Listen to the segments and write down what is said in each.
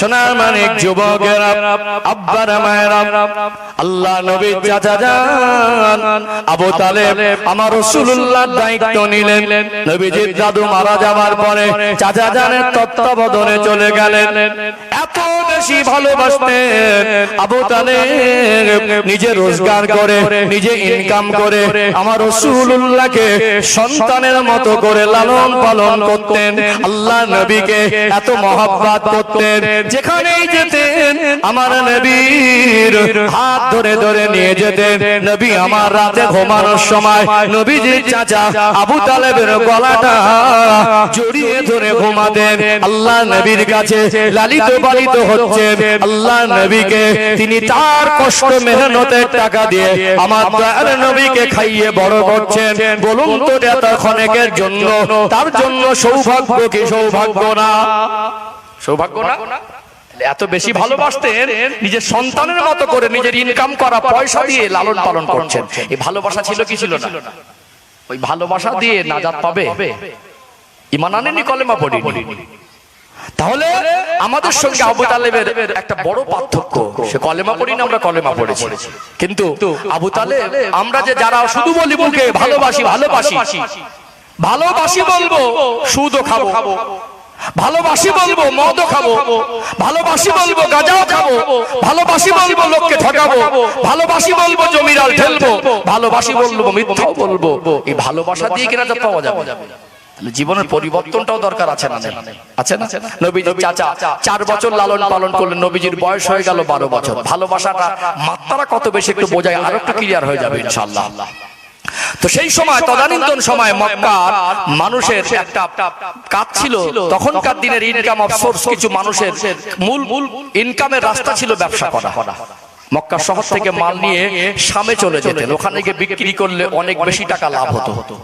সোনার মানিক যুবকেরা আব্বার মায়েরা আল্লাহ নবী চাচা যান আবু তালেব আমার দায়িত্ব নিলেন। নবীজির দাদু মারা যাওয়ার পরে চাচা জানের তত্ত্বাবধানে চলে গেলেন। এত বেশি ভালোবাসতেন আবু তালেব নিজে রোজগার করে নিজে ইনকাম করে আমার রাসূলুল্লাহকে সন্তানের মতো করে লালন পালন করতেন। আল্লাহ নবীকে এত মহব্বত করতেন। যেখানেই যেতেন আমার নবীর হাত ধরে ধরে নিয়ে যেতেন। নবী আমার রাতে ঘুমানোর সময় নবীজির চাচা আবু তালেবের গলাটা জড়িয়ে ধরে ঘুমাতেন। আল্লাহ নবীর কাছে লালিত পালিত হচ্ছে আল্লাহ নবীকে তিনি তার কষ্ট মেহনতের টাকা দিয়ে আমার দয়ার নবীকে খাইয়ে বড় করছেন। বলুন তো এত ক্ষণেকের জন্য তার জন্য সৌভাগ্য কি সৌভাগ্য না? সৌভাগ্য না? এত বেশি ভালোবাসতেন নিজের সন্তানের মতো করে নিজের ইনকাম করা পয়সা দিয়ে লালন পালন করছেন। এই ভালোবাসা ছিল কি ছিল না? ওই ভালোবাসা দিয়ে নাজাত পাবে? ইমান আনেনি কলেমা পড়িনি। তাহলে আমাদের সঙ্গে আবু তালেবের একটা বড় পার্থক্য। সে কলেমা পড়ি না আমরা কলেমা পড়েছি। কিন্তু আবু তালেব আমরা যে যারা শুধু বলি মুখে ভালোবাসি ভালোবাসি ভালোবাসি। বলব সুদও খাব। ভালোবাসি বলব মদও খাব ভালোবাসি বলব গাঁজাও খাব ভালোবাসি বলব লোককে ঠকাবো ভালোবাসি বলব জমিরাল ঠেলবো ভালোবাসি বলব মিথ্যাও বলব এই ভালোবাসা দিয়ে কিনা তো পাওয়া যাবে? জীবনের পরিবর্তনটাও দরকার আছে না? আছে না? নবীজির চাচা চার বছর লালন পালন করলেন নবীজির বয়স হয়ে গেল বারো বছর। ভালোবাসাটা মাত্রা কত বেশি একটু বোঝায় আরও একটু ক্লিয়ার হয়ে যাবে ইনশাল্লাহ তো সেই সময় তদানীন্তন সময় মক্কার মানুষের একটা কাজ ছিল। তখনকার দিনের ইনকাম অফ সোর্স কিছু মানুষের মূল মূল ইনকামের রাস্তা ছিল ব্যবসা করা। মক্কা শহর থেকে মাল নিয়ে সামে চলে যেতেন। ওখানে গিয়ে বিক্রি করলে অনেক বেশি টাকা লাভ হতো।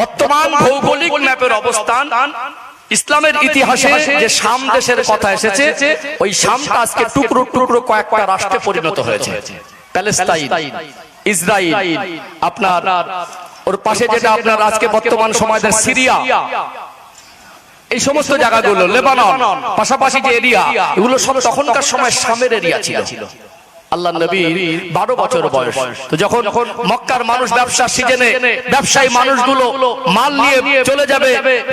বর্তমান ভৌগোলিক ম্যাপের অবস্থান ইসলামের ইতিহাসে যে শাম দেশের কথা এসেছে ওই শামটা আজকে টুকরো টুকরো কয়েকটা রাষ্ট্রে পরিণত হয়েছে। প্যালেস্তাইন। ইসরায়েল আপনার ওর পাশে যেটা আপনার আজকে বর্তমান সময়ের সিরিয়া এই সমস্ত জায়গাগুলো লেবানন পাশাপাশি যে এরিয়া এগুলো সব তখনকার সময় শামের এরিয়া ছিল। আল্লাহ নবী বারো বছর বয়স। তো যখন মক্কার মানুষ ব্যবসার সিজনে ব্যবসায়ী মানুষগুলো মাল নিয়ে চলে যাবে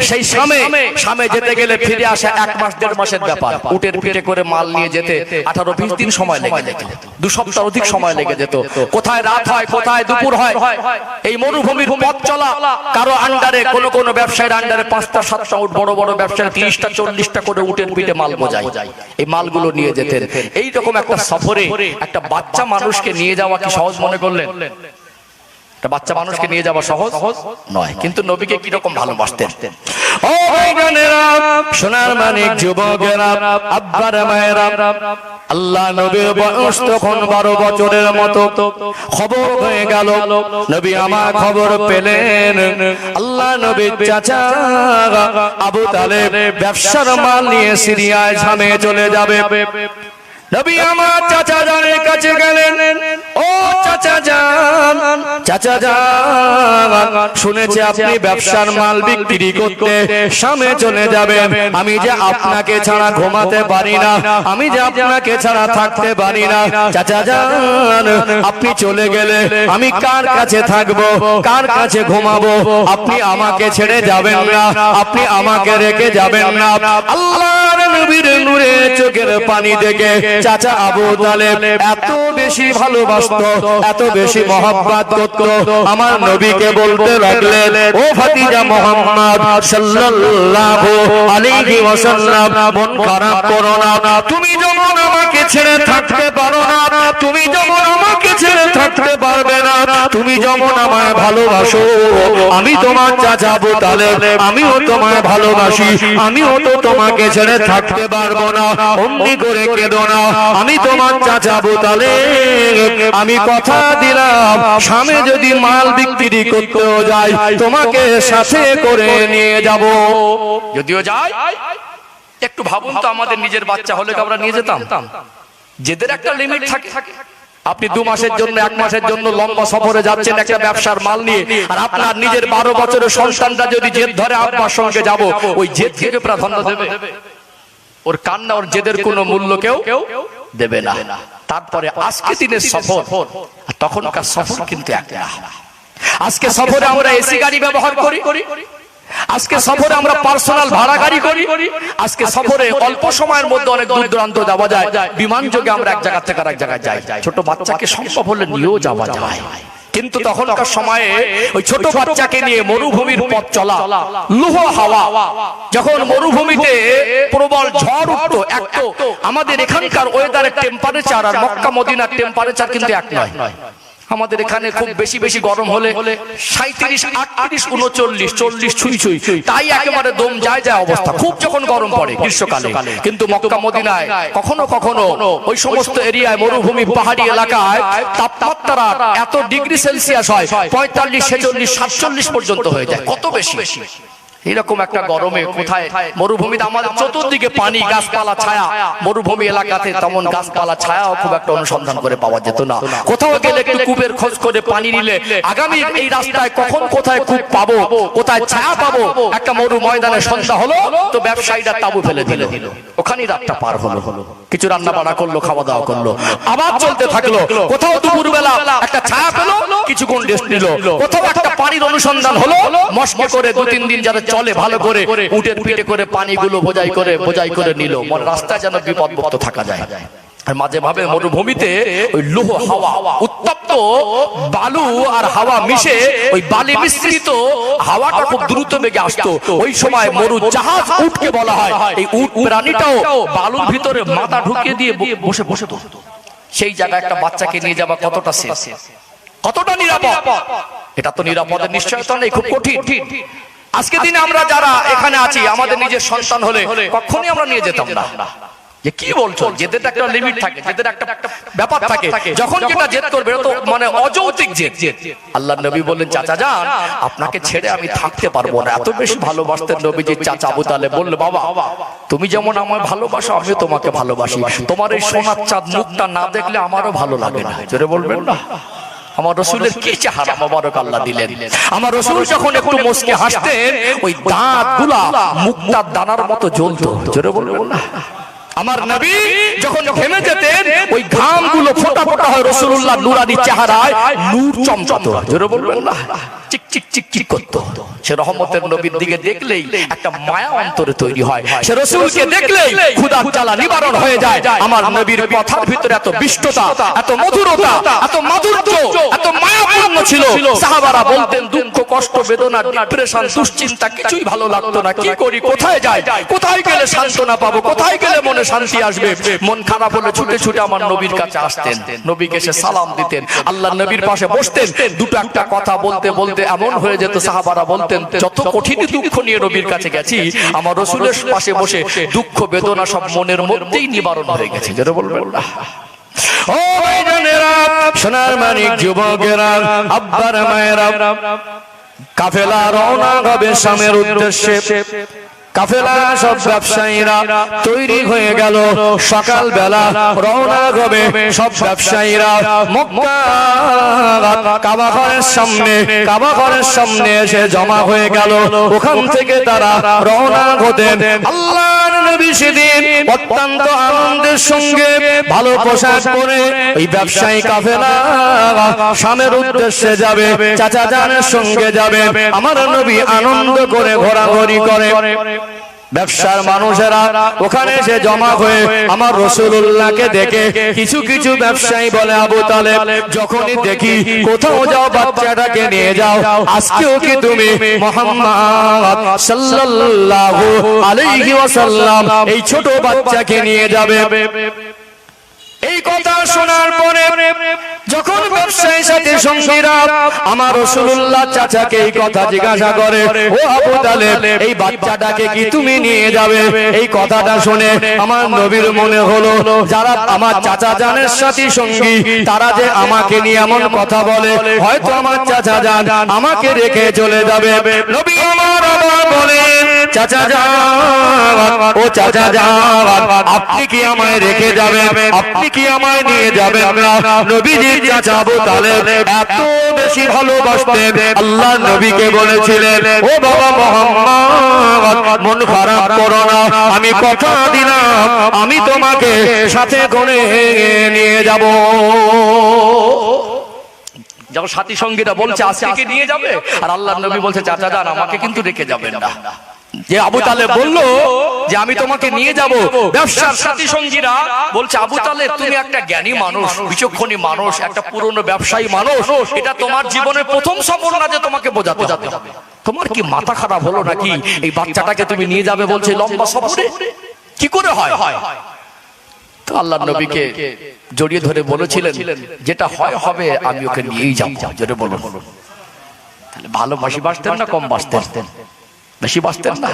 সেই সামে সামে যেতে গেলে ফিরে আসা এক মাস দেড় মাসের ব্যাপার। উটের পিঠে করে মাল নিয়ে যেতে আঠারো বিশ দিন সময় লেগে যেত। দু সপ্তাহ অধিক সময় লেগে যেত। কোথায় রাত হয় কোথায় দুপুর হয় এই মরুভূমির পথ চলা কারও আন্ডারে কোন কোন ব্যবসায়ীর আন্ডারে পাঁচটা সাতটা উট বড় বড় ব্যবসায়ী তিরিশটা চল্লিশটা করে উটের পিঠে মাল বোঝায়। এই মালগুলো নিয়ে যেতে যেতেন এইরকম একটা সফরে একটা বাচ্চা মানুষকে নিয়ে যাওয়া কি সহজ মনে করলেন? একটা বাচ্চা মানুষকে নিয়ে যাওয়া সহজ? নয়। কিন্তু নবীকে কীরকম ভালোবাসতেন? হয়ে চাচা আবু তালেব ব্যবসার মাল নিয়ে সিরিয়ায় ঝামে চলে যাবে। নবী আমার চাচা জানের কাছে গেলেন। ও চাচা যান চাচা যান শুনেছি আপনি ব্যবসার মাল বিক্রি করতে সামনে চলে যাবেন। আমি যে আপনাকে ছাড়া ঘুমাতে পারি না আমি যে আপনাকে ছাড়া থাকতে পারি না। চাচা যান আপনি চলে গেলে আমি কার কাছে থাকব? কার কাছে ঘুমাবো? আপনি আমাকে ছেড়ে যাবেন না। আপনি আমাকে রেখে যাবেন না। আল্লাহর নবীর নূরে চোখের পানি দেখে চাচা আবু তালেব এত বেশি ভালোবাসত এত বেশি মহব্বত করত। আমার নবীকে বলতে লাগলেন ও ভাতিজা মোহাম্মদ সাল্লাল্লাহু আলাইহি ওয়াসাল্লাম মন খারাপ করো না তুমি যখন আমাকে ছেড়ে থাকতে পারো না তুমি যখন আমাকে ছেড়ে থাকতে পারবে না। তুমি যেমন আমায় ভালোবাসো, আমি তোমার আবু তালেব আমিও তোমায় ভালোবাসি। আমিও তো তোমাকে ছেড়ে থাকতে পারব না। অমনি করে কেঁদো না। আমি তোমার আবু তালেব আমি কথা দিলাম। সামনে যদি মাল বিক্রি করতেও যাই তোমাকে সাথে করে নিয়ে যাব। যদিও যাই একটু ভাবুন তো আমাদের নিজের বাচ্চা হলে আমরা নিয়ে যেতাম? যেদের একটা লিমিট থাকে। আপনি দু মাসের জন্য এক মাসের জন্য লম্বা সফরে যাচ্ছেন একটা ব্যবসার মাল নিয়ে। আর আপনার নিজের বারো বছরের সন্তানরা যদি জেদ ধরে আপনার সঙ্গে যাব ওই জেদ থেকে প্রাধান্য দেবে। ওর কান্না ওর জেদের কোনো মূল্য কেউ দেবে না। তারপরে আজকে দিনের সফর। তখনকার সফর কিন্তু এক না আজকে সফরে আমরা এসি গাড়ি ব্যবহার করি। আজকে সফরে আমরা পার্সোনাল ভাড়া গাড়ি করি। আজকে সফরে অল্প সময়ের মধ্যে অনেক দূর দূরান্ত যাওয়া যায়। বিমান যোগে আমরা এক জায়গা থেকে আরেক জায়গায় যাই ছোট বাচ্চাকে সম্ভব হলে নিয়েও যাওয়া যায়। কিন্তু তখনকার সময়ে ওই ছোট বাচ্চাকে নিয়ে মরুভূমির পথ চলা। লুহ হাওয়া। যখন মরুভূমিতে প্রবল ঝড় উঠতো এক আমাদের এখানকার ওয়েদারের টেম্পারেচার আর মক্কা মদিনার টেম্পারেচার কিন্তু এক নয়। আমাদের এখানে খুব বেশি বেশি গরম হলে সাঁত্রিশ আটত্রিশ উনচল্লিশ চল্লিশ ছুঁই ছুঁই। তাই একেবারে দম যায় যায় অবস্থা। খুব যখন গরম পড়ে গ্রীষ্মকালে। কিন্তু মক্কা মদিনায় কখনো কখনো ওই সমস্ত এরিয়ায় মরুভূমি পাহাড়ি এলাকায় তাপমাত্রা এত ডিগ্রি সেলসিয়াস হয়। পঁয়তাল্লিশ ছেচল্লিশ সাতচল্লিশ পর্যন্ত হয়ে যায়। কত বেশি? এরকম একটা গরমে কোথায় মরুভূমিতে আমাদের চতুর্দিকে পানি গাছপালা ছায়া। মরুভূমি এলাকাতে তেমন গাছপালা ছায়াও খুব একটা অনুসন্ধান করে পাওয়া যেত না। কোথাও গেলে একটু কূপের খোঁজ করে পানি নিলে আগামী এই রাস্তায় কখন কোথায় কূপ পাবো কোথায় ছায়া পাবো একটা মরু ময়দানে সন্ধ্যা হলো তো ব্যবসায়ীরা তাবু ফেলে দিল। ওখানেই রাতটা পার হলো। কিছু রান্না বান্না করল খাওয়া দাওয়া করল আবার চলতে থাকল। কোথাও দুপুরবেলা একটা ছায়া পেল কিছুক্ষণ রেস্ট নিল। কোথাও একটা পানির অনুসন্ধান হলো মস্ক করে দু তিন দিন যারা চলে ভালো করে উটের পিঠে করে পানিগুলো বোঝাই করে বোঝাই করে নিল। মানে রাস্তায় যেন বিপদমুক্ত থাকা যায়। মাঝে ভাবে মরুভূমিতে ওই লোহ হাওয়া উত্তপ্ত বালু আর হাওয়া মিশে ওই বালি মিশ্রিত হাওয়াটা খুব দ্রুত বেগে আসতো। ওই সময় মরু জাহাজ উটকে বলা হয়। এই উট প্রাণীটাও বালুর ভিতরে মাথা ঢুকিয়ে দিয়ে বসে বসে সেই জায়গায় একটা বাচ্চাকে নিয়ে যাওয়া কতটা শেষ কতটা নিরাপদ? এটা তো নিরাপদের নিশ্চয়তা নেই খুব কঠিন। আজকে দিনে আমরা যারা এখানে আছি, আমাদের নিজের সন্তান হলে কখনই আমরা নিয়ে যেতাম না। যে কি বলছো? জেদের একটা লিমিট থাকে জেদের একটা ব্যাপার থাকে। যখন যেটা জেদ করবে তো মানে অযৌক্তিক জেদ। আল্লাহ নবী বললেন চাচা যান আপনাকে ছেড়ে আমি থাকতে পারব না। এত বেশি ভালোবাসতেন নবীজি চাচা আবু তালে বলল বাবা তুমি যেমন আমার ভালোবাসো আমি তোমাকে ভালোবাসি। তোমার এই সোনার চাঁদ মুখটা না দেখলে আমারও ভালো লাগে না। জোরে বলবেন না? আমার রসুলের কি চেহারা? মোবারক আল্লাহ দিলেন। আমার রসুল যখন একটু মুসকে হাসতেন ওই দাঁতগুলা মুক্তার দানার মতো জ্বলতো জোরে বলবেন না আমার নবী যখন ঘেমে যেতেন ওই ঘামগুলো ফোটা ফোটা হয় রসুল্লাহ নুরানি চেহারায় নূর চমচমতো জোরে বলবেন? না চিক চিক চিক চিক করতো। সে রহমতের নবীর দিকে দেখলেই একটা মায়া অন্তরে তৈরি হয়। সে রসুলকে দেখলেই ক্ষুধার জ্বালা নিবারণ হয়ে যায়। আমার নবীর কথার ভিতরে এত বিষ্টতা এত মধুরতা এত মাধুর্য এত মায়াপূর্ণ ছিল। সাহাবারা বলতেন দুঃখ কষ্ট বেদনা ডিপ্রেশন দুশ্চিন্তা কিছুই ভালো লাগতো না। কি করি কোথায় যাই কোথায় গেলে সান্ত্বনা পাবো কোথায় গেলে মনে শান্তি আসবে। মন খারাপ হলে ছুটে ছুটে আমার নবীর কাছে আসতেন। নবীকে সে সালাম দিতেন। আল্লাহ নবীর পাশে বসতেন। দুটো একটা কথা বলতে বলতে এমন হয়ে যেত সাহাবারা বলতেন যত কঠিন দুঃখ নিয়ে নবীর কাছে গেছি আমার রসুলের পাশে বসে দুঃখ বেদনা সব মনের মধ্যেই নিবারণ হয়ে গেছে। যেটা বলবেন? না ও ভাইজানেরা সোনার মানিক যুবকেরা আব্বার মায়েরা কাফেলা রওনা হবে স্বামীর উদ্দেশ্যে। কাফেলা সব ব্যবসায়ীরা তৈরি হয়ে গেল। সকাল বেলা রওনা হবে সব ব্যবসায়ীরা। কাবা ঘরের সামনে কাবা ঘরের সামনে এসে জমা হয়ে গেল। ওখান থেকে তারা রওনা হতেন। আল্লাহর নবী সেদিন অত্যন্ত আনন্দের সঙ্গে ভালো পোশাক পরে ওই ব্যবসায়ী কাফেলা স্বামীর উদ্দেশ্যে যাবে চাচা জানের সঙ্গে যাবে। আমার নবী আনন্দ করে। ঘোরাঘুরি করে। ব্যবসার মানুষেরা ওখানে এসে জমা হয়ে আমার রসুল্লাহকে দেখে কিছু কিছু ব্যবসায়ী বলে, আবু তালে যখনই দেখি কোথাও যাও বাচ্চাটাকে নিয়ে যাও, আজকেও কি তুমি মোহাম্মদ সাল্লাল্লাহু আলাইহি ওয়াসাল্লাম এই ছোট বাচ্চাকে নিয়ে যাবে? এই কথা শোনার পরে সাথে সঙ্গীরা আমার রসুল্লাহ চাচাকে এই কথা জিজ্ঞাসা করে ও আবু তালেব এই বাচ্চাটাকে কি তুমি নিয়ে যাবে? এই কথাটা শুনে আমার নবীর মনে হলো যারা আমার চাচা জানের সাথী সঙ্গী তারা যে আমাকে নিয়ে এমন কথা বলে হয়তো আমার চাচা জান আমাকে রেখে চলে যাবে। নবী আমার বলেন চাচা যান ও চাচা যান আপনি কি আমায় রেখে যাবেন? আপনি কি আমায় নিয়ে যাবেন না? নবীজি নবীর চাচা আবু তালেব এত বেশি ভালোবাসতেন। আল্লাহ নবীকে বলেছিলেন, ও বাবা মোহাম্মদ, মন খারাপ করো না, আমি কথা দিলাম, আমি তোমাকে সাথে করে নিয়ে যাব। যখন সাথী সঙ্গীরা বলছে, আজকে নিয়ে যাবে? আর আল্লাহ নবী বলছে, চাচা যান, আমাকে কিন্তু রেখে যাবেন না। যে আবু তালে বলল যে আমি তোমাকে নিয়ে যাব। ব্যবসার সাথী সঙ্গীরা বলছে আবু তালে তুমি একটা জ্ঞানী মানুষ বিচক্ষণী মানুষ একটা পুরনো ব্যবসায়ী মানুষ এটা তোমার জীবনের প্রথম সফর না যে তোমাকে বোঝাতে বোঝাতে হবে। তোমার কি মাথা খারাপ হলো নাকি? এই বাচ্চাটাকে তুমি নিয়ে যাবে বলছে লম্বা সফরে? কি করে হয়? তো আল্লাহ নবীকে জড়িয়ে ধরে বলেছিলেন যেটা হয় হবে আমি ওকে নিয়েই যাব। জোরে বলুন। তাহলে ভালো না কম বাঁচতেন বেশি বাঁচতেন না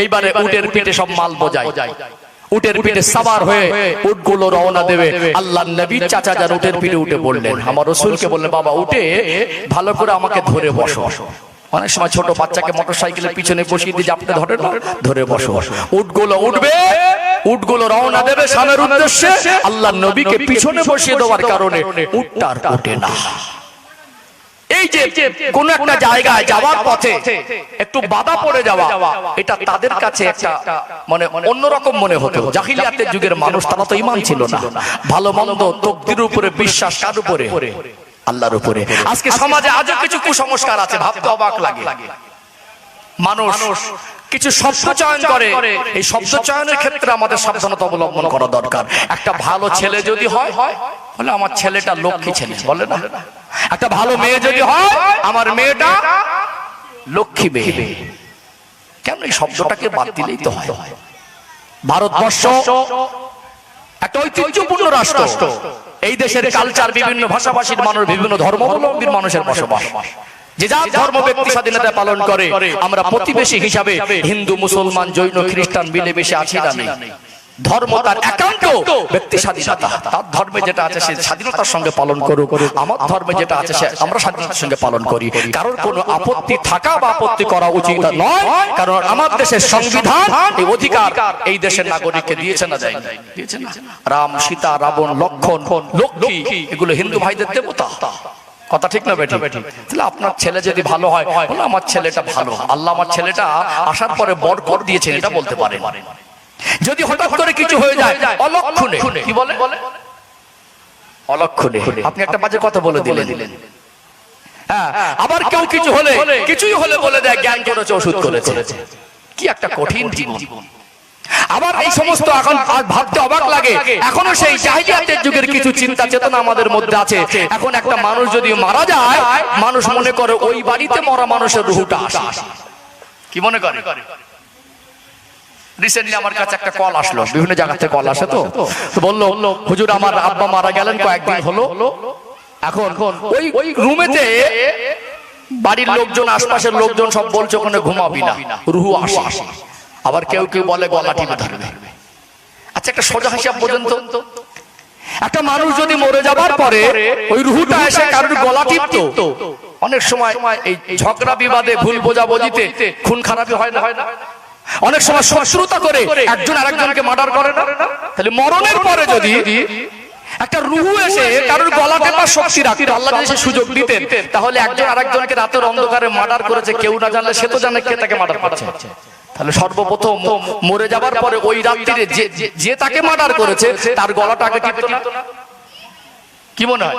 এইবারে উটের পিঠে সব মাল বোঝাই উটের পিঠে সাবার হয়ে উটগুলো রওনা দেবে। আল্লাহ নবী চাচা যান উটের পিঠে উঠে বললেন আমার রসুলকে বললেন বাবা উঠে ভালো করে আমাকে ধরে বসো। অনেক সময় ছোট বাচ্চাকে মোটর সাইকেলের পিছনে বসিয়ে দিয়ে আপনি ধরে না ধরে বসো। উটগুলো উঠবে উটগুলো রওনা দেবে সামের উদ্দেশ্যে। আল্লাহ নবীকে পিছনে বসিয়ে দেওয়ার কারণে উটটার ওঠে না। এই যে কোন একটা জায়গায় যাওয়ার পথে একটু বাধা পড়ে যাওয়া, এটা তাদের কাছে একটা মানে অন্যরকম মনে হতো। জাহিলিয়াতের যুগের মানুষ, তারা তো ইমান ছিল না। ভালো মন্দ তকদির উপরে বিশ্বাস কার উপরে? আল্লাহর উপরে। আজকে সমাজে আজও কিছু কুসংস্কার আছে, ভাবতে অবাক লাগে। মানুষ কিছু শব্দ চয়ন করে। এই শব্দ চয়নের ক্ষেত্রে আমাদের সাবধানতা অবলম্বন করা দরকার। একটা ভালো ছেলে যদি হয় বলে আমার ছেলেটা লক্ষ্মী ছেলে, বলে না? একটা ভালো মেয়ে যদি হয় আমার মেয়েটা লক্ষ্মী মেয়ে। কেন এই শব্দটাকে বাদ দিলেই তো হয়? ভারতবর্ষ একটা ঐতিহ্যপূর্ণ রাষ্ট্র। এই দেশের কালচার বিভিন্ন ভাষাভাষীর মানুষ বিভিন্ন ধর্মাবলম্বীর মানুষের বসবাস। যে যার ধর্ম ব্যক্তি স্বাধীনতা পালন করে আমরা প্রতিবেশী হিসাবে হিন্দু মুসলমান জৈন খ্রিস্টান মিলেমিশে আছি না নেই। ধর্ম তার একান্ত ব্যক্তি স্বাধীনতা। তার ধর্মে যেটা আছে সে স্বাধীনতার সঙ্গে পালন করুক। আমার ধর্মে যেটা আছে সে আমরা স্বাধীনতার সঙ্গে পালন করি। কারণ কোনো আপত্তি থাকা বা আপত্তি করা উচিত নয়। কারণ আমার দেশের সংবিধান এই অধিকার এই দেশের নাগরিককে দিয়েছে না যায় দিয়েছে না। রাম সীতা রাবণ লক্ষণ লক্ষ্মী। এগুলো হিন্দু ভাইদের দেবতা। কথা ঠিক না বেটি? তাহলে আপনার ছেলে যদি ভালো হয় বলে আমার ছেলেটা ভালো। আল্লাহ আমার ছেলেটা আসার পরে বর কর দিয়েছেন এটা বলতে পারেন। যদি হঠাৎ করে কিছু হয়ে যায় অলক্ষণে। কি বলে? অলক্ষণে। আপনি একটা বাজে কথা বলে দিলেন। হ্যাঁ আবার কেউ কিছু হলে কিছুই হলে বলে দেয় জ্ঞান করেছে ওষুধ করেছে। কি একটা কঠিন জীবন। আবার এই সমস্ত এখন ভাবতে অবাক লাগে। এখনও সেই জাহিলিয়াতের যুগের কিছু চিন্তা চেতনা আমাদের মধ্যে আছে। এখন একটা মানুষ যদি মারা যায় মানুষ মনে করে ওই বাড়িতে মরা মানুষের রুহুটা আসে। কি মনে করে। রিসেন্টলি আমার কাছে একটা কল আসলো। বিভিন্ন জায়গা থেকে কল আসে তো? তো বলল হুজুর আমার আব্বা মারা গেলেন কয়েকদিন হলো। এখন ওই ওই রুমেতে বাড়ির লোকজন আশপাশের লোকজন সব বলছে ওখানে ঘুমাবি না। রুহু আসে। আবার কেউ কেউ বলে গলা টিপে ধরবে। আচ্ছা একটা সোজা হিসাব পর্যন্ত একটা মানুষ যদি মরে যাবার পরে ওই রুহুটা এসে কারোর গলা টিপতো। অনেক সময় এই ঝগড়া বিবাদে ভুল বোঝাবুঝিতে খুন খারাপি হয় না। হয় না। অনেক সময় শত্রুতা করে একজন আরেকজনকে মার্ডার করে না? তাহলে মরণের পরে যদি একটা রুহু এসে কারোর গলা টেপার শক্তি রাখতো আল্লাহ যদি সে সুযোগ দিতেন তাহলে একজন আরেকজনকে রাতের অন্ধকারে মার্ডার করেছে কেউ না জানলে সে তো জানে কে তাকে মার্ডার করছে। তাহলে সর্বপ্রথম মরে যাবার পরে ওই রাত্রিরে যে যে- যে তাকে মার্ডার করেছে তার গলাটা আগে টিপতো না? কি মনে হয়?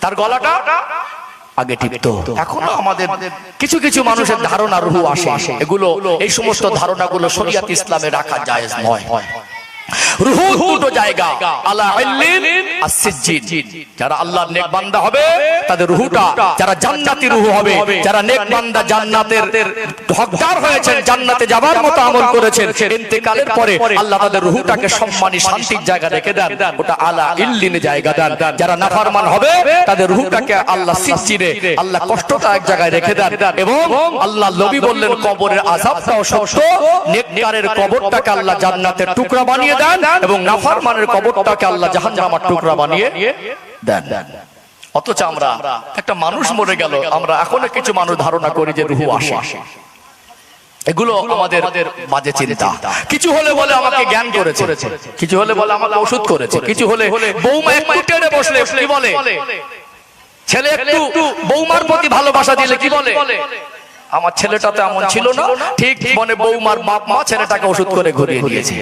তার গলাটা আগে টিপতো। এখনও আমাদের কিছু কিছু মানুষের ধারণা রুহু আসে। এগুলো এই সমস্ত ধারণাগুলো শরিয়াত ইসলামে রাখা জায়েজ নয়। রুহু দুটো জায়গা আলা ইল্লিন আসিজ্জিন যারা আল্লাহর নেক বান্দা হবে তাদের রুহুটা যারা জান্নাতি রুহু হবে যারা নেক বান্দা জান্নাতের হকদার হয়েছেন জান্নাতে যাবার মতো আমল করেছেন। ইন্তেকালের পরে আল্লাহ তাদের রুহুটাকে সম্মানী শান্তির জায়গা রেখে দেন। ওটা আলা ইল্লিনে জায়গা দেন। যারা নাফরমান হবে তাদের রুহুটাকে আল্লাহ সিজ্জিনে আল্লাহ কষ্টদায়ক জায়গায় রেখে দেন। এবং আল্লাহ নবী বললেন কবরের আযাবটাও সত্য নেককারের কবরটাকে আল্লাহ জান্নাতের টুকরা বানিয়ে দেন এবং নাফরমানের কবরটাকে আল্লাহ জাহান্নামের টুকরা বানিয়ে দেন। অথচ আমরা একটা মানুষ মরে গেল আমরা এখনও কিছু মানুষ ধারণা করি যে রুহু আসে। এগুলো আমাদের মাঝে চিন্তা। কিছু হলে বলে আমাকে জ্ঞান করেছে। কিছু হলে বলে আমাকে ওষুধ করেছে। কিছু হলে বৌমা একটু টেনে বসলে কি বলে? ছেলে একটু বৌমার প্রতি ভালোবাসা দিলে কি বলে? আমার ছেলেটা তো এমন ছিল না। ঠিক মানে বৌমার বাপ মা ছেলেটাকে ওষুধ করে ঘুরিয়ে দিয়েছে।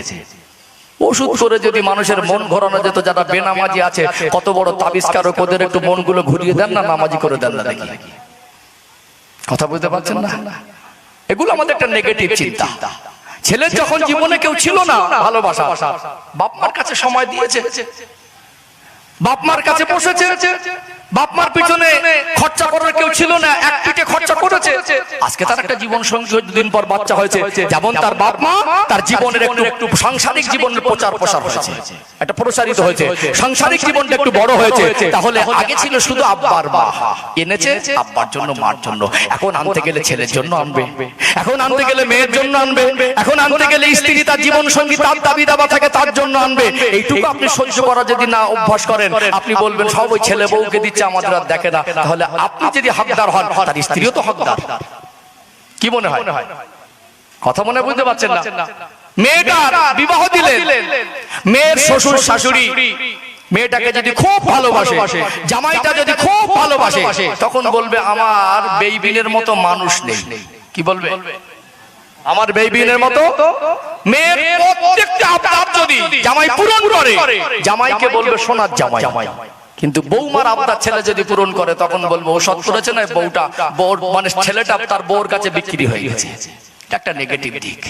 ওষুধ করে যদি মানুষের মন ঘোরানো যেত যারা বেনামাজি আছে কত বড় তাবিস্কারক ওদের একটু মনগুলো ঘুরিয়ে দেন না নামাজি করে দেন না দেখি। কথা বুঝতে পারছেন না? এগুলো আমাদের একটা নেগেটিভ চিন্তা। ছেলে যখন জীবনে কেউ ছিল না ভালোবাসা। বাপ মার কাছে সময় দিয়েছে। বাপ মার কাছে বসেছে। বাপ মার পিছনে খরচা করার কেউ ছিল না এক পিঠে খরচা করেছে। আজকে তার একটা জীবন সঙ্গী দুদিন পর বাচ্চা হয়েছে। যেমন তার বাপ মা তার জীবনের একটু একটু সাংসারিক জীবনের প্রচার প্রসার হয়েছে। একটা প্রসারিত হয়েছে। সাংসারিক জীবনটা একটু বড় হয়েছে। তাহলে আগে ছিল শুধু আব্বার মা এনেছে আব্বার জন্য মার জন্য। এখন আনতে গেলে ছেলের জন্য আনবে। এখন আনতে গেলে মেয়ের জন্য আনবে। এখন আনতে গেলে স্ত্রী তার জীবন সঙ্গী তার দাবি দাবা থাকে তার জন্য আনবে। এইটুকু আপনি সহ্য করা যদি না অভ্যাস করেন আপনি বলবেন সব ওই ছেলে বউকে দিচ্ছে আমাদের আর দেখে না, তাহলে আপনি যদি হকদার হন, তার স্ত্রীও তো হকদার। কি মনে হয়? কথা মনে বুঝতে পারছেন না? বিবাহ মেয়ের শ্বশুর, শাশুড়ি, মেয়েটাকে যদি খুব ভালোবাসে, জামাইটা যদি খুব ভালোবাসে, তখন বলবে, আমার বেইবিনের মতো মানুষ নেই। কি বলবে? আমার বেইবিনের মতো মেয়ের প্রত্যেকটা আবদার যদি জামাই পূরণ করে, জামাইকে বলবে, সোনার জামাই জামাই। কিন্তু বৌমার আবদার ছেলে যদি পূরণ করে তখন বলব ও সৎ করেছে না বউটা বউর মানে ছেলেটা তার বউর কাছে বিক্রি হয়ে গেছে। এটা একটা নেগেটিভ দিক।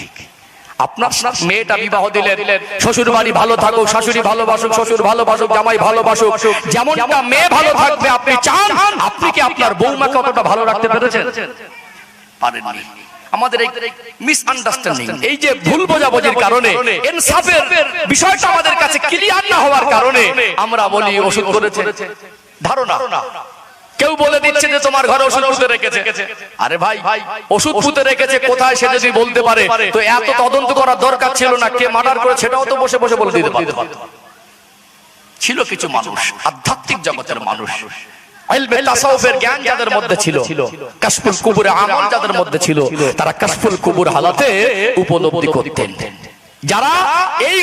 আপনার মেয়েটা বিবাহ দিলেন শ্বশুর বাড়ি ভালো থাকুক শাশুড়ি ভালোবাসুক শ্বশুর ভালোবাসুক জামাই ভালোবাসুক যেমনটা মেয়ে ভালো থাকবে আপনি চান আপনি কি আপনার বৌমাকে কতটা ভালো রাখতে পেরেছেন? পারেননি। আমাদের এই মিসআন্ডারস্ট্যান্ডিং এই যে ভুল বোঝাবুঝির কারণে ইনসাফের বিষয়টা আমাদের কাছে ক্লিয়ার না হওয়ার কারণে আমরা বলি ওষুধ করেছে। ধারণা। কেউ বলে দিচ্ছে যে তোমার ঘরে ওষুধ পুঁতে রেখেছে। আরে ভাই ওষুধ পুঁতে রেখেছে কোথায় সে যদি বলতে পারে? তো এত তদন্ত করার দরকার ছিল না কে মার্ডার করে সেটাও তো বসে বসে বলে দিতে পারতো। ছিল কিছু মানুষ আধ্যাত্মিক জগতের মানুষ। তারা যারা এই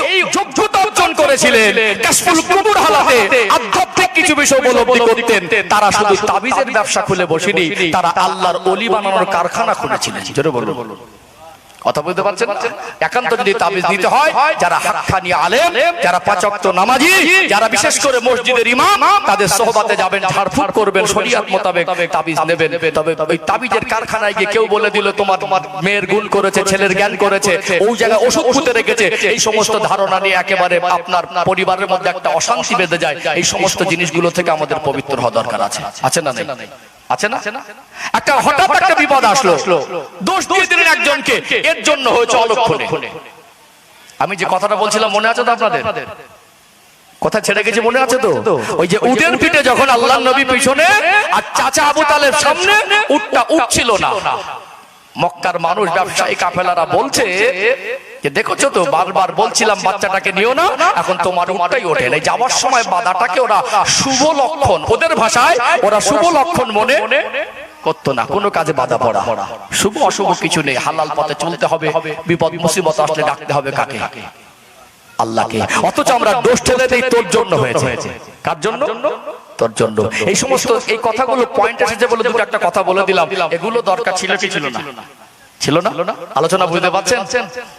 আধ্যাত্মিক কিছু বিষয় তারা শুধু তাবিজের ব্যবসা খুলে বসেনি, তারা আল্লাহর অলি বানানোর কারখানা খুলেছিলেন। জোরে কথা পারছেন একান্ত যদি তাবিজ নিতে হয় যারা হাক্কানি আলেম যারা পাঁচক্ত নামাজি যারা বিশেষ করে মসজিদের ইমাম তাদের সোহবাতে যাবেন করবেন শরিয়াত মোতাবেক তাবিজ নেবেন। তবে ওই তাবিজের কারখানায় গিয়ে কেউ বলে দিল তোমার তোমার মেয়ের গুণ করেছে ছেলের জ্ঞান করেছে ওই জায়গায় ওষুধ পুঁতে রেখেছে এই সমস্ত ধারণা নিয়ে একেবারে আপনার পরিবারের মধ্যে একটা অশান্তি বেঁধে যায় এই সমস্ত জিনিসগুলো থেকে আমাদের পবিত্র হওয়া দরকার আছে। আছে। না নেই? আছে না? একটা হঠাৎ একটা বিপদ আসলো। দোষ দিয়ে দিলেন একজনকে। এর জন্য হয়েছে অলক্ষণে। আমি যে কথাটা বলছিলাম মনে আছে তো আপনাদের? কথা ছেড়ে গেছে মনে আছে তো? ওই যে উটের পিঠে যখন আল্লাহ নবী পিছনে আর চাচা আবু তালের সামনে উটটা উঠছিল না। মক্কার মানুষ ব্যবসায়ী কাফেলারা বলছে যে দেখেছ তো বারবার বলছিলাম বাচ্চাটাকে নিও না এখন তোমার উঠটাই ওঠে না। যাওয়ার সময় বাধাটাকে ওরা শুভ লক্ষণ ওদের ভাষায় ওরা শুভ লক্ষণ মনে করতো না। কোনো কাজে বাধা পড়া। শুভ অশুভ কিছু নেই। হালাল পথে চলতে হবে। বিপদ মুসিবত আসলে ডাকতে হবে কাকে? আল্লাহকে। অথচ আমরা দোষ ঠেলে দেই তোর জন্য হয়েছে। কার জন্য? তোর জন্য। এই সমস্ত এই কথাগুলো পয়েন্ট এসেছে বলে দুটো একটা কথা বলে দিলাম। এগুলো দরকার ছিল কি ছিল না? ছিল না। আলোচনা বুঝতে পারছেন?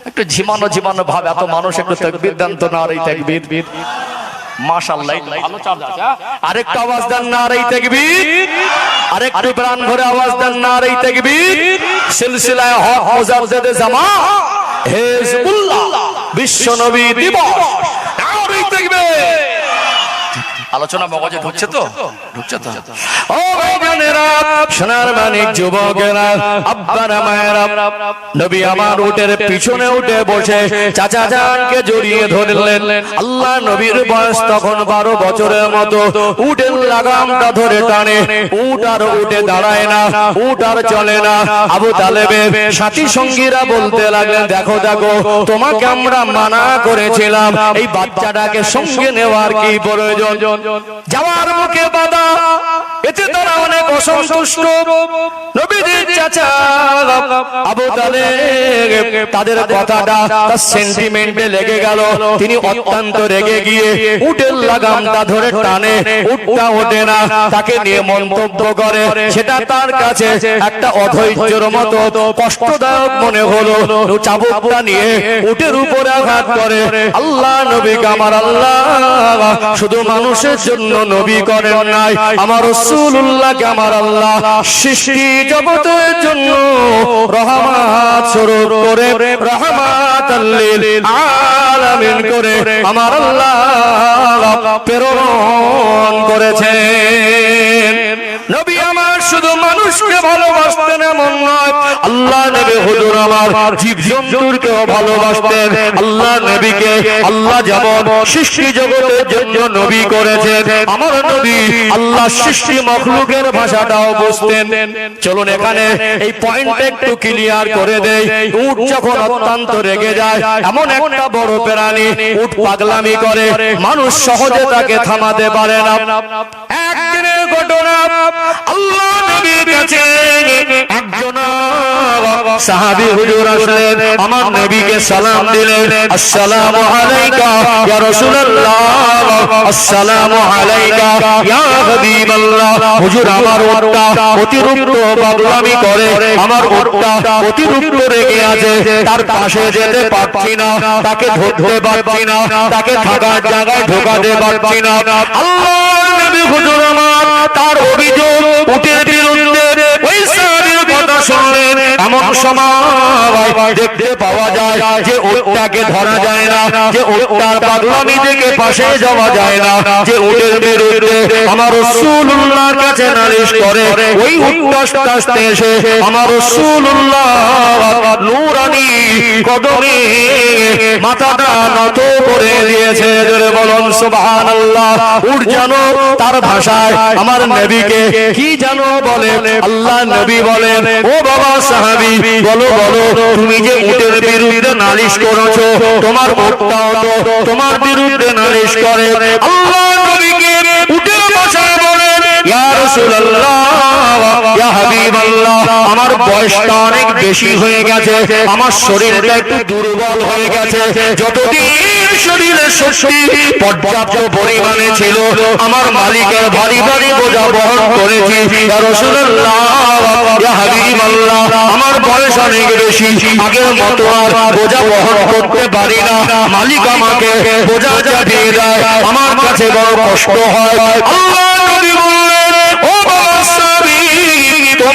একটু ঝিমানো ঝিমানো ভাব এত মানুষ একটু তাকবীর দেন তো না আর এই তাকবীর মাশাআল্লাহ। ভালো চার্জ আছে? আরেকটু আওয়াজ দেন না আর এই তাকবীর। আরেকটু প্রাণ ভরে আওয়াজ দেন না আর এই তাকবীর। সিলসিলায় হক মুজাদ্দিদে জামা। হিজবুল্লাহ বিশ্ব নবী দিবস। আলোচনা মগজে ঢুকছে তো? ঢুকছে তো? ভাইজানেরা সোনার মানিক যুবকেরা, আব্বারা মায়েরা, নবী আমার উটের পিছনে উঠে বসে চাচা জানকে জড়িয়ে ধরলেন। আল্লাহ নবীর বয়স তখন বারো বছরের মতো। উটের লাগামটা ধরে টানে। উট আর উঠে দাঁড়ায় না, উট আর চলে না। আবু তালেবের সাথী সঙ্গীরা বলতে লাগলেন, দেখো দেখো, তোমাকে আমরা মানা করেছিলাম। এই বাচ্চাটাকে সঙ্গে নেওয়ার কি প্রয়োজন? যাওয়ার মুখে বাধা এতে তারা অনেক অসন্তুষ্ট। নবীজির চাচা আবু তালেব, তাদের কথাটা তার সেন্টিমেন্টে লেগে গেল। তিনি অত্যন্ত রেগে গিয়ে উটের লাগামটা ধরে টানে। উটটা ওঠে না, তাকে নিয়ে মন্তব্য করে। সেটা তার কাছে একটা অধৈর্যের মতো কষ্টদায়ক মনে হলো। চাবুকটা নিয়ে উটের উপরে আঘাত করে। আল্লাহ নবী আমার আল্লাহ, শুধু মানুষের জন্য নবী করেন নাই আমার রসুল্লাহকে আমার আল্লাহ সৃষ্টি জগতের জন্য করে রহমাত আলামিন করে আমার আল্লাহ প্রেরণ করেছেন। নবী আমার শুধু মানুষকে ভালোবাসতেন এমন নয়। আল্লাহ নবী হুজুর আমার জীব জন্তুরকেও ভালোবাসতেন। আল্লাহ নবীকে আল্লাহ যেমন সৃষ্টি জগতের জন্য নবী করেছেন, আমার নবী আল্লাহ সৃষ্টি মখলুকের ভাষাটাও বুঝতেন। চলুন এখানে এই পয়েন্ট একটু ক্লিয়ার করে দেই। উট যখন অত্যন্ত রেগে যায়, এমন একটা বড় প্রাণী উট পাগলামি করে। মানুষ সহজে তাকে থামাতে পারে না। একদিনের আমার নবীকে সালাম দিলেন, আসসালামু আলাইকা হুজুর, আমার ওটটা অতিরিক্ত করে, আমার অতিরিক্ত রেগে আছে, তার পাশে যেতে পারছি না, তাকে ধরতে পারছি না, তাকে থাকার জায়গায় ঢোকাতে পারছি না। আল্লাহ হুজুর আমার তার অভিযোগ উঠে সাহাবীর এমন সময় দেখতে পাওয়া যায় যে ওটটাকে ধরা যায় না যে ওটটার পাগলামি থেকে পাশে যাওয়া যায় না যে উটের বিরুদ্ধে আমার রাসূলুল্লাহর কাছে নালিশ করে ওই আস্তে এসে আমার রাসূলুল্লাহ নূরানি কদমে মাথাটা নত করে দিয়েছে জোরে বলুন সুবহানাল্লাহ। উট জানো তার ভাষায় আমার নবীকে কি জানো বলে আল্লাহ নবী বলেন ও বাবা সাহাবি, বলো বলো, তুমি যে উটের বিরুদ্ধে নালিশ করেছ, তোমার উটটাও তো তোমার বিরুদ্ধে নালিশ করে। আল্লাহ নবীকে উটের ভাষায় বলেন ইয়া ইয়া হাবিবাল্লাহ আমার বয়সটা অনেক বেশি হয়ে গেছে আমার শরীরটা একটু দুর্বল হয়ে গেছে যতদিন শরীরে শক্তি পর্যাপ্ত পরিমাণে ছিল আমার মালিকের ভারী ভারী বোঝা বহন করেছি আমার বয়স অনেক বেশি আগের মতো আর বোঝা বহন করতে পারি না মালিক আমাকে বোঝা চাপিয়ে দেয় আমার কাছে বড় কষ্ট হয় আল্লাহ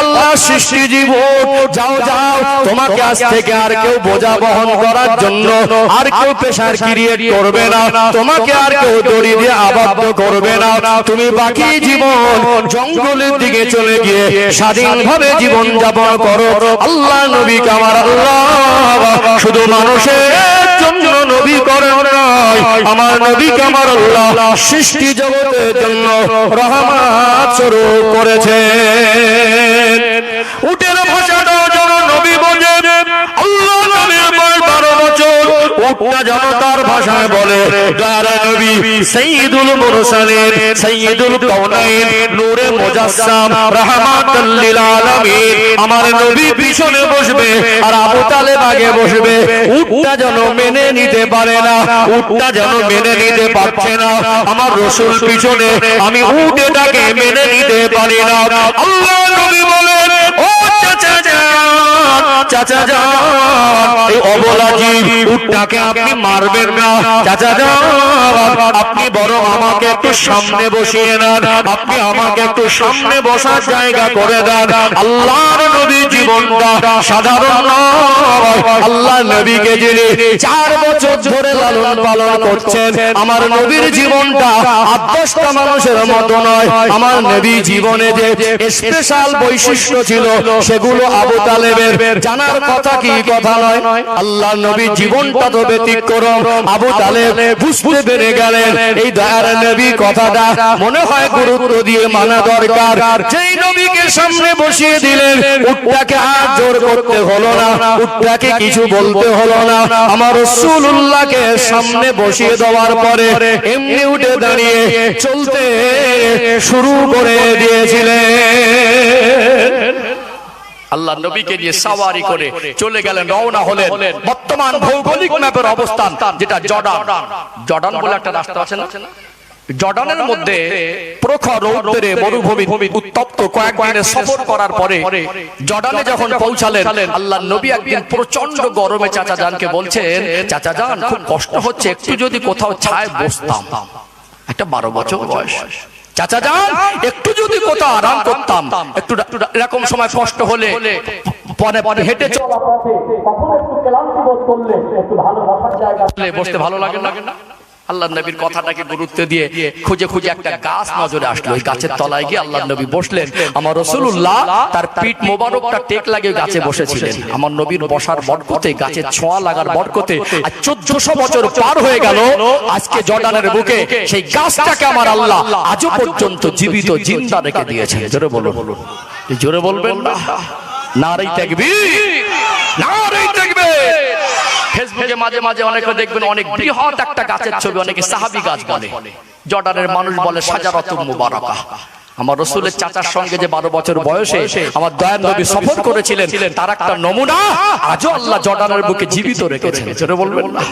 আল্লাহ সৃষ্টি জীব। যাও যাও তোমাকে আজ থেকে আর কেউ বোঝা বহন করার জন্য আর কেউ পেশার ক্রিয়েট করবে না। তোমাকে আর কেউ দড়ি দিয়ে আবদ্ধ করবে না। তুমি বাকি জীবন জঙ্গলের দিকে চলে গিয়ে স্বাধীনভাবে জীবন যাপন করো। আল্লাহ নবী কামার আল্লাহ শুধু মানুষের জন্য নবী করেন নয় আমার নবী কামার আল্লাহ সৃষ্টি জগতের জন্য রহমাত স্বরূপ করেছেন উটের ভাষাটা যেন নবী বোঝে আল্লাহ নবীর বয়স বারো বছর উটটা যেন তার ভাষায় বলে আমার নবী পিছনে বসবে আর আবু তালেব আগে বসবে। উটটা যেন মেনে নিতে পারে না, উটটা যেন মেনে নিতে পারছে না। আমার রসুল পিছনে আমি উটেটাকে মেনে নিতে পারি না। আল্লাহ নবী বলেন, ও চাচা চাচা যান, এই অবলা জীব উটটাকে আপনি মারবেন না। চাচা আপনি বরং আমাকে একটু সামনে বসিয়ে আপনি আমাকে একটু সামনে বসার জায়গা করে দেন। আল্লাহর নবী জীবনটা সাধারণ আল্লাহ নবীকে যিনি চার বছর ধরে লালন পালন করছেন, আমার নবীর জীবনটা আদর্শটা মানুষের মতো নয়। আমার নবী জীবনে যে স্পেশাল বৈশিষ্ট্য ছিল, সেগুলো আবু তালেবের জানার কথা কি কথা নয়? আল্লাহ নবী জীবনটা তো ব্যতিক্রম। আবু তালেব বুঝতে পেরে গেলেন। এই দয়ার নবী কথাটা মনে হয় গুরুত্ব দিয়ে মানা দরকার। যেই নবীকে সামনে বসিয়ে দিলেন উটটাকে আর জোর করতে হলো না। উটটাকে কিছু বলতে হলো না। আমার রসুল্লাহকে সামনে বসিয়ে দেওয়ার পরে এমনি উঠে দাঁড়িয়ে চলতে শুরু করে দিয়েছিলেন। আল্লাহ নবীকে নিয়ে সাওয়ারি করে চলে গেলেন রওনা হলেন বর্তমান ভৌগোলিক ম্যাপের অবস্থান যেটা জর্ডান। জর্ডান। বলে একটা রাস্তা আছে না? জর্ডানের মধ্যে প্রখর রৌদ্রে মরুভূমি উত্তপ্ত কয়েকদিনের সফর করার পরে জর্ডানে যখন পৌঁছালেন আল্লাহ নবী একদিন প্রচণ্ড গরমে চাচা জানকে বলছেন চাচা জান খুব কষ্ট হচ্ছে একটু যদি কোথাও ছায় বসতাম। একটা বারো বছর বয়স। চাচা যান একটু যদি কোথাও আরাম করতাম একটু এরকম সময় কষ্ট হলে পরে পরে হেঁটে চলা পথে কখনো একটু ক্লান্তি বোধ করলে একটু ভালো বসার জায়গা বসতে ভালো লাগে না। আল্লাহ নবীর কথাটাকে গুরুত্ব দিয়ে খুঁজে খুঁজে একটা গাছ নজরে আসলো। ওই গাছের তলায় গিয়ে আল্লাহ নবী বসলেন। আমার রসুল্লাহ তার পিঠ মোবারকটা টেক লাগিয়ে গাছে বসেছিলেন। আমার নবীর বসার বরকতে গাছের ছোঁয়া লাগার বরকতে আর চোদ্দশো বছর পার হয়ে গেল। আজকে জর্ডানের বুকে সেই গাছটাকে আমার আল্লাহ আজও পর্যন্ত জীবিত জিন্দা রেখে দিয়েছেন। জোরে বলুন। জোরে বলবেন। না নারী থাকবি নারী থাকবে ফেসবুকে মাঝে মাঝে অনেকে দেখবেন অনেক বৃহৎ একটা গাছের ছবি, অনেকে সাহাবি গাছ বলে। জর্ডানের মানুষ বলে সাজারত মুবারকা। আমার রসুলের চাচার সঙ্গে যে বারো বছর বয়সে আমার দয়ার নবী সফর করেছিলেন, তার একটা নমুনা আজও আল্লাহ জর্ডানের বুকে জীবিত রেখেছেন। বলবেন না?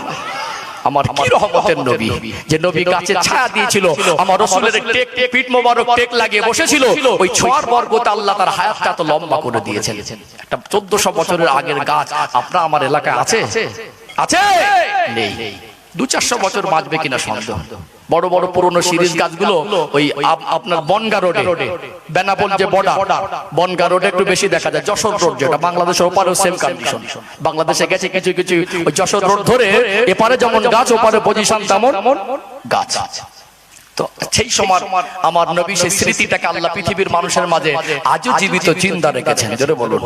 আমার কি রহমতের নবী, যে নবী গাছে ছায়া দিয়েছিল, আমার রসুলের টেক, পিঠ মোবারক টেক লাগিয়ে বসেছিল, ওই ছোঁয়ার বর্গতে আল্লাহ তার হায়াতটা এত লম্বা করে দিয়েছেন। একটা চোদ্দশো বছরের আগের গাছ, আপনার আমার এলাকায় আছে? আছে? নেই। দু চারশো বছর বাঁচবে কিনা সন্দেহ? বড় বড় পুরনো সিরিজ গাছগুলো ওই আপনার বনগা রোডে। বেনাপোল যে বর্ডার। বনগা রোডে একটু বেশি দেখা যায়। যশোর রোড যেটা বাংলাদেশের ওপারেও সেম কন্ডিশন বাংলাদেশে গেছে কিছু কিছু ওই যশোর রোড ধরে এপারে যেমন গাছ ওপারে পজিশন তেমন গাছ তো সেই সময় আমার নবী সেই স্মৃতিটাকে আল্লাহ পৃথিবীর মানুষের মাঝে আজও জীবিত চিন্তা রেখেছেন। জোরে বলুন।